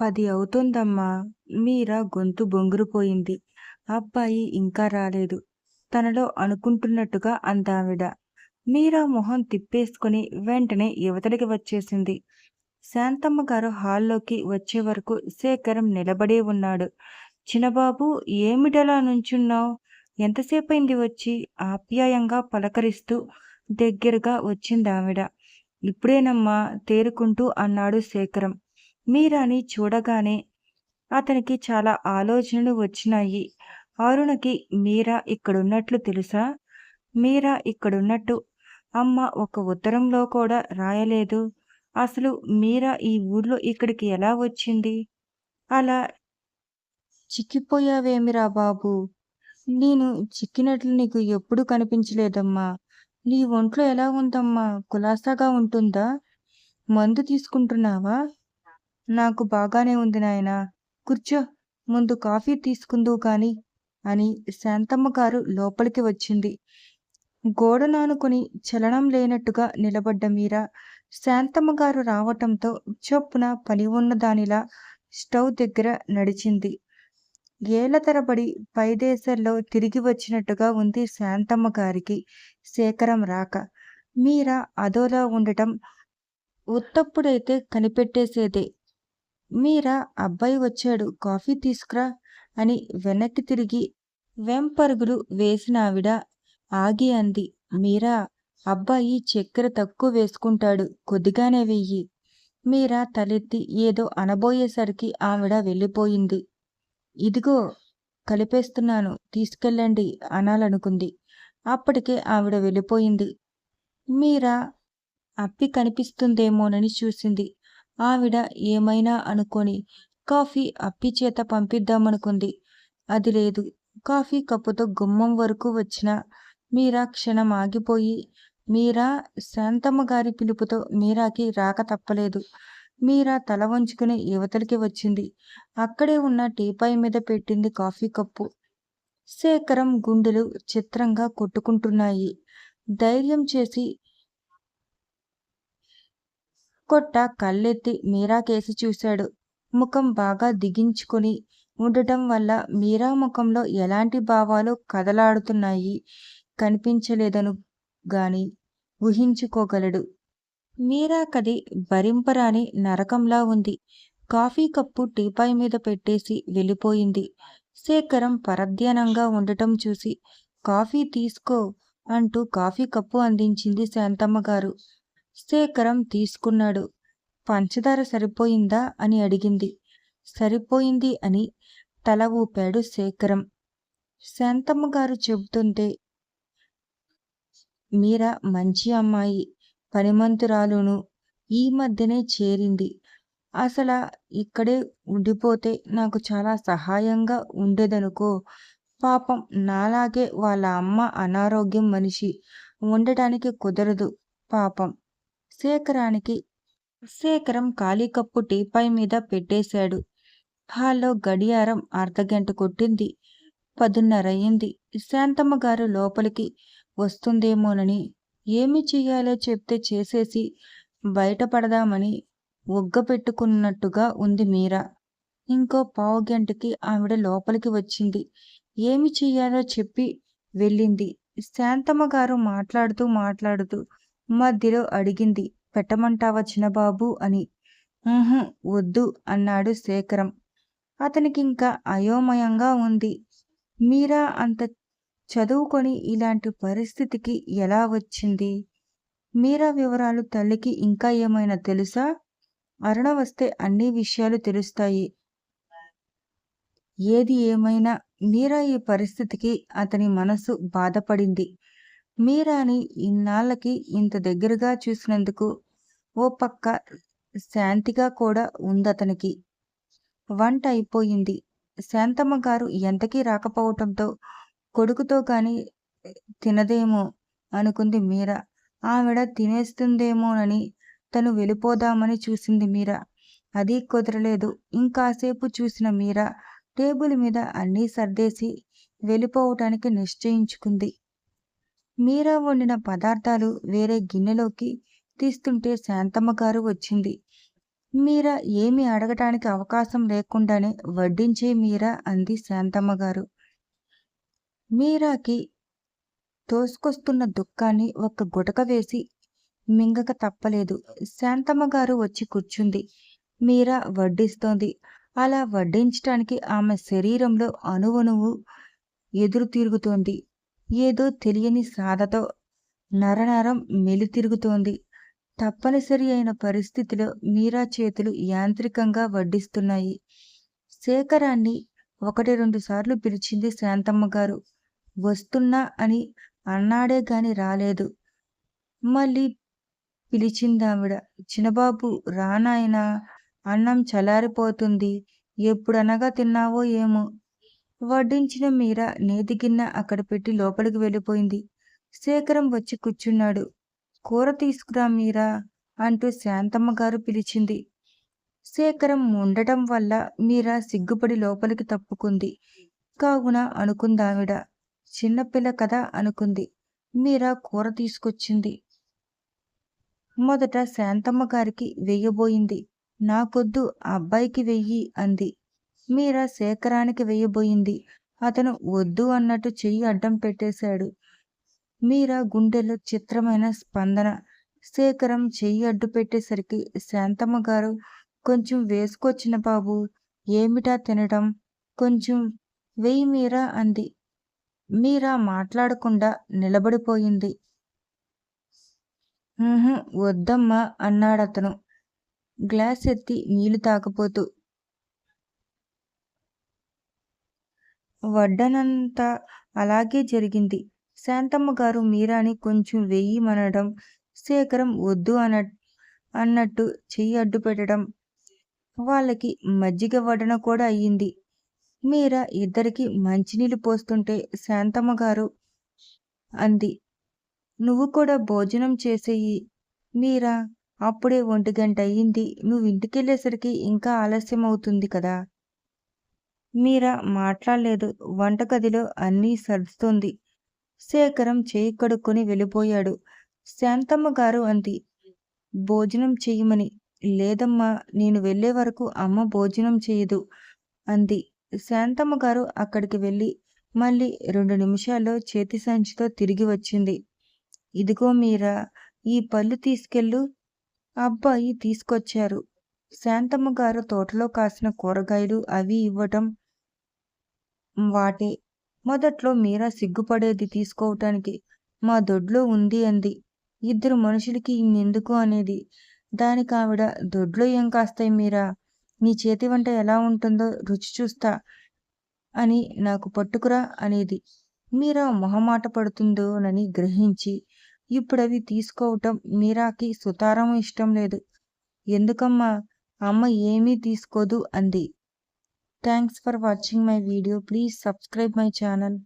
పది అవుతుందమ్మా. మీరా గొంతు బొంగురుపోయింది. అబ్బాయి ఇంకా రాలేదు. తనలో అనుకుంటున్నట్టుగా అందావిడ. మీరా మొహం తిప్పేసుకుని వెంటనే యువతడికి వచ్చేసింది. శాంతమ్మ గారు హాల్లోకి వచ్చే వరకు శేఖరం నిలబడే ఉన్నాడు. చిన్నబాబు ఏమిటలా నుంచున్నావు? ఎంతసేపైంది వచ్చి? ఆప్యాయంగా పలకరిస్తూ దగ్గరగా వచ్చింది ఆవిడ ఇప్పుడేనమ్మా తేరుకుంటూ అన్నాడు శేఖరం. మీరాని చూడగానే అతనికి చాలా ఆలోచనలు వచ్చినాయి. అరుణకి మీరా ఇక్కడున్నట్లు తెలుసా? మీరా ఇక్కడున్నట్టు? అమ్మ ఒక ఉత్తరంలో కూడా రాయలేదు. అసలు మీరా ఈ ఊర్లో ఇక్కడికి ఎలా వచ్చింది? అలా చిక్కిపోయావేమిరా బాబు? నేను చిక్కినట్లు నీకు ఎప్పుడు కనిపించలేదమ్మా. నీ ఒంట్లో ఎలా ఉందమ్మా? కులాసాగా ఉంటుందా? మందు తీసుకుంటున్నావా? నాకు బాగానే ఉంది నాయన. కూర్చో ముందు కాఫీ తీసుకుందువు కాని అని శాంతమ్మ గారు లోపలికి వచ్చింది. గోడనానుకుని చలనం లేనట్టుగా నిలబడ్డ మీరా? శాంతమ్మ గారు రావటంతో చొప్పున పని ఉన్న దానిలా స్టవ్ దగ్గర నడిచింది. ఏళ్ళ తరబడి పైదేశంలో తిరిగి వచ్చినట్టుగా ఉంది శాంతమ్మ గారికి శేఖరం రాక. మీరా అదోలా ఉండటం ఉత్తప్పుడైతే కనిపెట్టేసేదే. మీరా అబ్బాయి వచ్చాడు కాఫీ తీసుకురా అని వెనక్కి తిరిగి వెంపరుగులు వేసిన ఆవిడ ఆగి అంది. మీరా అబ్బాయి చక్కెర తక్కువ వేసుకుంటాడు కొద్దిగానే వెయ్యి. మీరా తలెత్తి ఏదో అనబోయేసరికి ఆవిడ వెళ్ళిపోయింది. ఇదిగో కలిపేస్తున్నాను తీసుకెళ్ళండి అనాలనుకుంది. అప్పటికే ఆవిడ వెళ్ళిపోయింది. మీరా అప్పి కనిపిస్తుందేమోనని చూసింది. ఆవిడ ఏమైనా అనుకొని కాఫీ అప్పి చేత పంపిద్దామనుకుంది. అది లేదు. కాఫీ కప్పుతో గుమ్మం వరకు వచ్చిన మీరా క్షణం ఆగిపోయి మీరా శాంతమ్మ గారి పిలుపుతో మీరాకి రాక తప్పలేదు. మీరా తల వంచుకుని యువతలకి వచ్చింది. అక్కడే ఉన్న టీపాయ్ మీద పెట్టింది కాఫీ కప్పు. శేఖరం గుండెలు చిత్రంగా కొట్టుకుంటున్నాయి. ధైర్యం చేసి కొట్ట కళ్ళెత్తి మీరా కేసి చూశాడు. ముఖం బాగా దిగించుకుని ఉండటం వల్ల మీరా ముఖంలో ఎలాంటి భావాలు కదలాడుతున్నాయి కనిపించలేదను గాని ఊహించుకోగలడు. మీరా కది భరింపరాని నరకంలా ఉంది. కాఫీ కప్పు టీపాయ్ మీద పెట్టేసి వెళ్ళిపోయింది. శేఖరం పరధ్యానంగా ఉండటం చూసి కాఫీ తీసుకో అంటూ కాఫీ కప్పు అందించింది శాంతమ్మ గారు శేఖరం తీసుకున్నాడు. పంచదార సరిపోయిందా? అని అడిగింది. సరిపోయింది అని తల ఊపాడు శేఖరం. శాంతమ్మ గారు చెబుతుంటే మీరా మంచి అమ్మాయి పనిమంతురాలును ఈ మధ్యనే చేరింది. అసలు ఇక్కడే ఉండిపోతే నాకు చాలా సహాయంగా ఉండేదనుకో పాపం నాలాగే వాళ్ళ అమ్మ అనారోగ్యం మనిషి ఉండటానికి కుదరదు పాపం. శేఖరానికి శేఖరం ఖాళీ కప్పు టీపాయ్ మీద పెట్టేశాడు. హాల్లో గడియారం అర్ధగంట కొట్టింది. పదున్నర అయింది శాంతమ్మ గారు లోపలికి వస్తుందేమోనని ఏమి చెయ్యాలో చెప్తే చేసేసి బయటపడదామని ఒగ్గపెట్టుకున్నట్టుగా ఉంది మీరా. ఇంకో పావు గంటకి ఆవిడ లోపలికి వచ్చింది. ఏమి చెయ్యాలో చెప్పి వెళ్ళింది. శాంతమ్మ గారు మాట్లాడుతూ మాట్లాడుతూ మధ్యలో అడిగింది. పెట్టమంటావా చిన్నబాబు? అని. వద్దు అన్నాడు శేఖరం. అతనికి ఇంకా అయోమయంగా ఉంది. మీరా అంత చదువుకొని ఇలాంటి పరిస్థితికి ఎలా వచ్చింది? మీరా వివరాలు తల్లికి ఇంకా ఏమైనా తెలుసా? అరుణ వస్తే అన్ని విషయాలు తెలుస్తాయి. ఏది ఏమైనా మీరా ఈ పరిస్థితికి అతని మనసు బాధపడింది. మీరాని ఇన్నాళ్ళకి ఇంత దగ్గరగా చూసినందుకు ఓ పక్క శాంతిగా కూడా ఉందతనికి. వంట అయిపోయింది. శాంతమ్మ గారు ఎంతకీ రాకపోవటంతో కొడుకుతో కాని తినదేమో అనుకుంది మీరా. ఆవిడ తినేస్తుందేమోనని తను వెళ్ళిపోదామని చూసింది మీరా. అది కుదరలేదు. ఇంకాసేపు చూసిన మీరా టేబుల్ మీద అన్నీ సర్దేసి వెళ్ళిపోవటానికి నిశ్చయించుకుంది. మీరా వండిన పదార్థాలు వేరే గిన్నెలోకి తీస్తుంటే శాంతమ్మ గారు వచ్చింది. మీరా ఏమి అడగటానికి అవకాశం లేకుండానే వడ్డించే మీరా అంది శాంతమ్మ గారు. మీరాకి తోసుకొస్తున్న దుఃఖాన్ని ఒక గుటక వేసి మింగక తప్పలేదు. శాంతమ్మ గారు వచ్చి కూర్చుంది. మీరా వడ్డిస్తోంది. అలా వడ్డించటానికి ఆమె శరీరంలో అణువణువు ఎదురు తిరుగుతోంది ఏదో తెలియని సాధతో నరనరం మెలితిరుగుతోంది. తప్పనిసరి అయిన పరిస్థితిలో మీరా చేతులు యాంత్రికంగా వడ్డిస్తున్నాయి. శేఖరాన్ని ఒకటి రెండు సార్లు పిలిచింది శాంతమ్మ గారు వస్తున్నా అని అన్నాడే గాని రాలేదు. మళ్ళీ పిలిచిందావిడ చిన్నబాబు రానాయనా అన్నం చలారిపోతుంది ఎప్పుడనగా తిన్నావో ఏమో. వడ్డించిన మీర నేతిగిన్న అక్కడ పెట్టి లోపలికి వెళ్ళిపోయింది. శేఖరం వచ్చి కూర్చున్నాడు. కూర తీసుకురా మీరా అంటూ శాంతమ్మ గారు పిలిచింది. శేఖరం ఉండటం వల్ల మీరా సిగ్గుపడి లోపలికి తప్పుకుంది. కావున అనుకుందావిడ. చిన్నపిల్ల కదా అనుకుంది. మీరా కూర తీసుకొచ్చింది. మొదట శాంతమ్మ గారికి వెయ్యబోయింది. నాకొద్దు అబ్బాయికి వెయ్యి అంది. మీరా శేఖరానికి వేయబోయింది. అతను వద్దు అన్నట్టు చెయ్యి అడ్డం పెట్టేశాడు. మీరా గుండెలో చిత్రమైన స్పందన. శేఖరం చెయ్యి అడ్డు పెట్టేసరికి శాంతమ్మ గారు కొంచెం వేసుకొచ్చిన బాబు ఏమిటా తినడం కొంచెం వెయ్యి మీరా అంది. మీరా మాట్లాడకుండా నిలబడిపోయింది. వద్దమ్మా అన్నాడతను. గ్లాస్ ఎత్తి నీళ్ళు తాకపోతూ వడ్డనంతా అలాగే జరిగింది. శాంతమ్మ గారు మీరాని కొంచెం వెయ్యిమనడం శేఖరం వద్దు అన అన్నట్టు చెయ్యి అడ్డు పెట్టడం వాళ్ళకి మజ్జిగ వడన కూడా అయ్యింది. మీరా ఇద్దరికి మంచినీళ్ళు పోస్తుంటే శాంతమ్మ గారు అంది. నువ్వు కూడా భోజనం చేసేయి. మీరా అప్పుడే ఒంటి గంట అయ్యింది. నువ్వు ఇంటికెళ్ళేసరికి ఇంకా ఆలస్యం అవుతుంది కదా. మీరా మాట్లాడలేదు. వంటగదిలో అన్నీ సర్దుతుంది. శేఖరం చేయి కడుక్కొని వెళ్ళిపోయాడు. శాంతమ్మ గారు అంది భోజనం చేయమని లేదమ్మా నేను వెళ్ళే వరకు అమ్మ భోజనం చేయదు అంది. శాంతమ్మ గారు అక్కడికి వెళ్ళి మళ్ళీ రెండు నిమిషాల్లో చేతి సంచితో తిరిగి వచ్చింది. ఇదిగో మీరా ఈ పళ్ళు తీసుకెళ్ళు అబ్బాయి తీసుకొచ్చారు. శాంతమ్మ గారు తోటలో కాసిన కూరగాయలు అవి ఇవ్వటం వాటే. మొదట్లో మీరా సిగ్గుపడేది తీసుకోవటానికి. మా దొడ్లో ఉంది అంది. ఇద్దరు మనుషులకి ఇన్నెందుకు అనేది. దానికి ఆవిడ దొడ్లో ఏం కాస్తాయి మీరా? నీ చేతి వంట ఎలా ఉంటుందో రుచి చూస్తా అని నాకు పట్టుకురా అనేది. మీరా మొహమాట పడుతుందోనని గ్రహించి ఇప్పుడు అవి తీసుకోవటం మీరాకి సుతారం ఇష్టం లేదు. ఎందుకమ్మా? అమ్మ ఏమీ తీసుకోదు అంది. Thanks for watching my video. Please subscribe my channel.